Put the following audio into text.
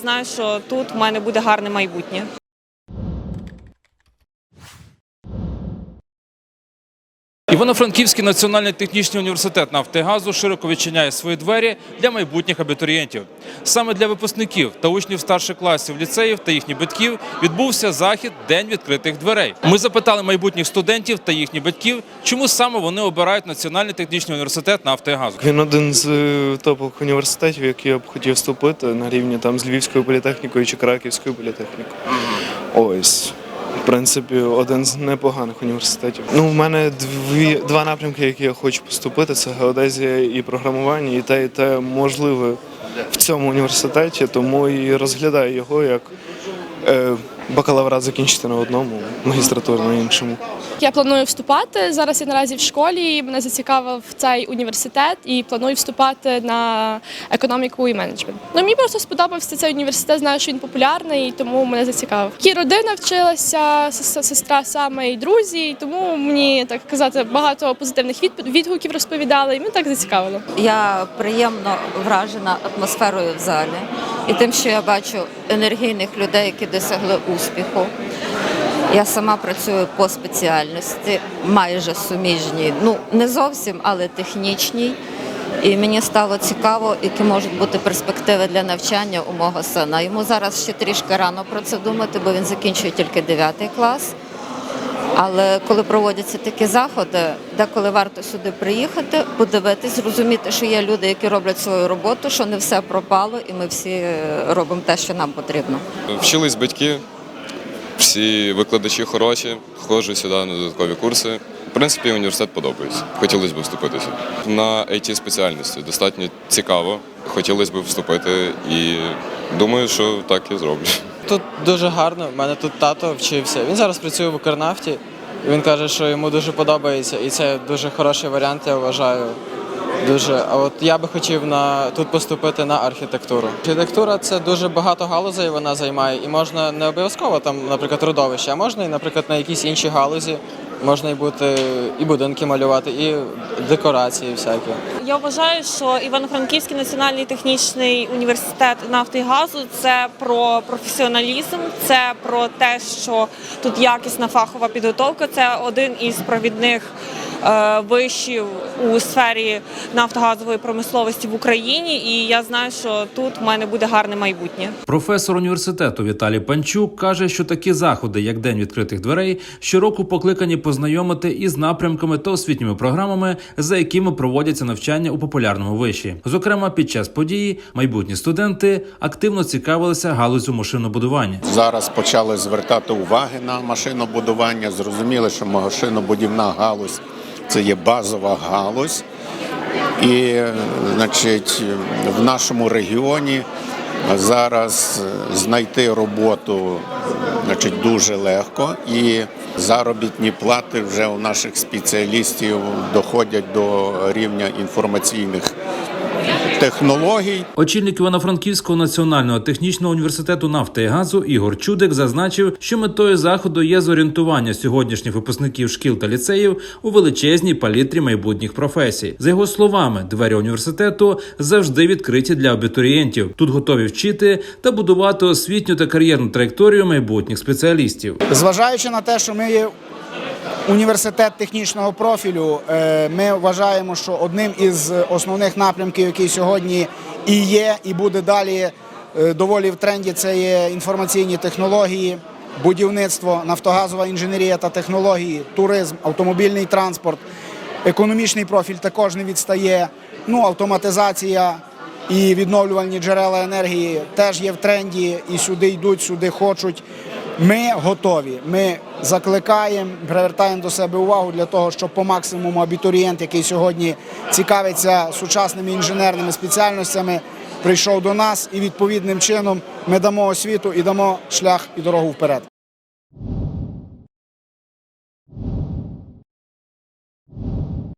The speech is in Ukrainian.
Знаю, що тут в мене буде гарне майбутнє. Івано-Франківський національний технічний університет Нафтигазу широко відчиняє свої двері для майбутніх абітурієнтів. Саме для випускників та учнів старших класів ліцеїв та їхніх батьків відбувся захід День відкритих дверей. Ми запитали майбутніх студентів та їхніх батьків, чому саме вони обирають Національний технічний університет Нафтигазу. Він один з е, топових університетів, які я б хотів вступити на рівні там з Львівською політехнікою чи Краківською політехнікою. Ось. Принципі, один з непоганих університетів. Ну, в мене дві, два напрямки, які я хочу поступити: це геодезія і програмування, і те, і те можливе в цьому університеті, тому і розглядаю його як е, бакалаврат закінчити на одному, магістратуру на іншому. Я планую вступати. Зараз я наразі в школі. Мене зацікавив цей університет і планую вступати на економіку і менеджмент. Ну мені просто сподобався цей університет. Знаю, що він популярний, і тому мене зацікавив. І родина вчилася, сестра саме і друзі. І тому мені так казати багато позитивних відгуків розповідали, і мене так зацікавило. Я приємно вражена атмосферою в залі і тим, що я бачу енергійних людей, які досягли успіху. Я сама працюю по спеціальності, майже суміжній, ну не зовсім, але технічній. І мені стало цікаво, які можуть бути перспективи для навчання у мого сина. Йому зараз ще трішки рано про це думати, бо він закінчує тільки 9 клас. Але коли проводяться такі заходи, деколи варто сюди приїхати, подивитись, зрозуміти, що є люди, які роблять свою роботу, що не все пропало, і ми всі е, робимо те, що нам потрібно. Вчились батьки, всі викладачі хороші, ходжу сюди на додаткові курси. В принципі, університет подобається. Хотілося б вступити сюди. На it спеціальності достатньо цікаво. Хотілося б вступити і думаю, що так і зроблю. Тут дуже гарно. У мене тут тато вчився. Він зараз працює в Укрнафті. Він каже, що йому дуже подобається, і це дуже хороший варіант, я вважаю. Дуже. А от я би хотів на тут поступити на архітектуру. Архітектура це дуже багато галузей вона займає, і можна не обов'язково там, наприклад, родовище, а можна і, наприклад, на якійсь іншій галузі. Можна і бути і будинки малювати, і декорації всякі. Я вважаю, що Івано-Франківський національний технічний університет нафти і газу це про професіоналізм, це про те, що тут якісна фахова підготовка. Це один із провідних вишів у сфері нафтогазової промисловості в Україні. І я знаю, що тут в мене буде гарне майбутнє. Професор університету Віталій Панчук каже, що такі заходи, як День відкритих дверей, щороку покликані познайомити із напрямками та освітніми програмами, за якими проводяться навчання у популярному виші. Зокрема, під час події майбутні студенти активно цікавилися галузю машинобудування. Зараз почали звертати уваги на машинобудування. Зрозуміли, що машинобудівна галузь це є базова галузь. І, значить, в нашому регіоні зараз знайти роботу значить, дуже легко. І заробітні плати вже у наших спеціалістів доходять до рівня інформаційних технологій. Очільник Івано-Франківського національного технічного університету нафти і газу Ігор Чудик зазначив, що метою заходу є зорієнтування сьогоднішніх випускників шкіл та ліцеїв у величезній палітрі майбутніх професій. За його словами, двері університету завжди відкриті для абітурієнтів. Тут готові вчити та будувати освітню та кар'єрну траєкторію майбутніх спеціалістів. Зважаючи на те, що ми є університет технічного профілю, е, ми вважаємо, що одним із основних напрямків, який сьогодні і є, і буде далі е, доволі в тренді, це є інформаційні технології, будівництво, нафтогазова інженерія та технології, туризм, автомобільний транспорт, економічний профіль також не відстає. Ну, автоматизація і відновлювальні джерела енергії теж є в тренді, і сюди йдуть, сюди хочуть. Ми готові. Ми закликаємо, привертаємо до себе увагу для того, щоб по максимуму абітурієнт, який сьогодні цікавиться сучасними інженерними спеціальностями, прийшов до нас і відповідним чином ми дамо освіту і дамо шлях і дорогу вперед.